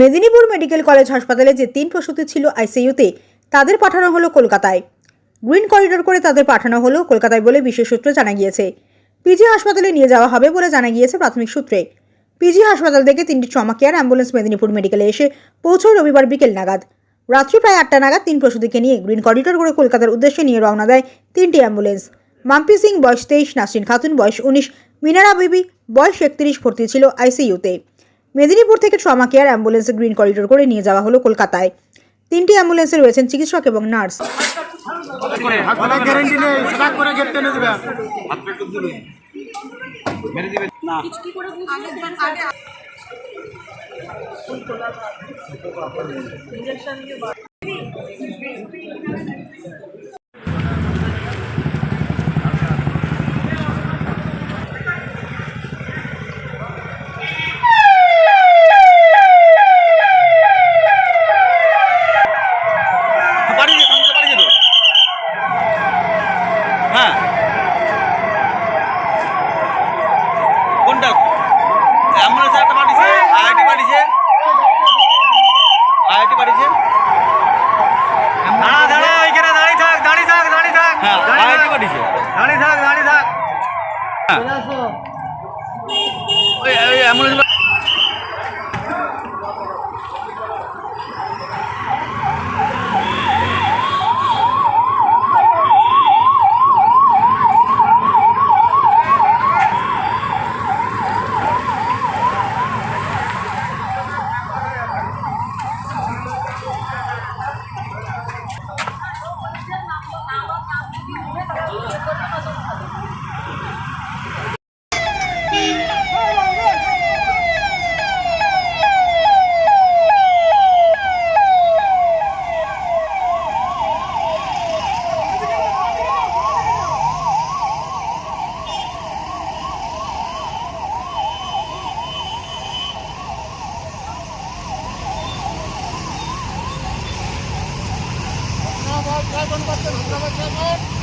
Medinipur medical college হাসপাতালে যে তিন প্রসূতি ছিল আইসিইউতে, তাদের পাঠানো হলো কলকাতায়। গ্রিন করিডোর করে তাদের পাঠানো হলো কলকাতায় বলে বিশেষ সূত্রে জানা গিয়েছে। পিজি হাসপাতালে নিয়ে যাওয়া হবে বলে জানা গিয়েছে প্রাথমিক সূত্রে। পিজি হাসপাতাল থেকে তিনটি ট্রমা কেয়ার অ্যাম্বুলেন্স মেদিনীপুর মেডিকেলে এসে পৌঁছয় রবিবার বিকেল নাগাদ। রাত্রি প্রায় আটটা নাগাদ তিন প্রসূতিকে নিয়ে গ্রিন করিডোর করে কলকাতার উদ্দেশ্যে নিয়ে রওনা দেয় তিনটি অ্যাম্বুলেন্স। মাম্পি সিং বয়স তেইশ, নাসরিন খাতুন বয়স উনিশ, মিনারা বিবি বয়স একত্রিশ ভর্তি ছিল আইসিইউতে। মেদিনীপুর থেকে ট্রমা কেয়ার অ্যাম্বুলেন্সে গ্রিন করিডোর করে নিয়ে যাওয়া হলো কলকাতায়। তিনটি অ্যাম্বুলেন্সে রয়েছেন চিকিৎসক এবং নার্স। অনেক গ্যারেন্টি হ্যাঁ। কোনটা? অ্যাম্বুলেন্স একটা পাঠিয়েছে আইআইটি পাঠিয়েছে। আইআইটি পাঠিয়েছে। দাঁড়া দাঁড়া এখানে দাঁড়িয়ে থাক দাঁড়িয়ে থাক দাঁড়িয়ে থাক। হ্যাঁ আইআইটি থাক। পাঠিয়েছে। দাঁড়িয়ে থাক দাঁড়িয়ে থাক। ওই ওই ambulance Dragon, Dragon, Dragon, Dragon, Dragon.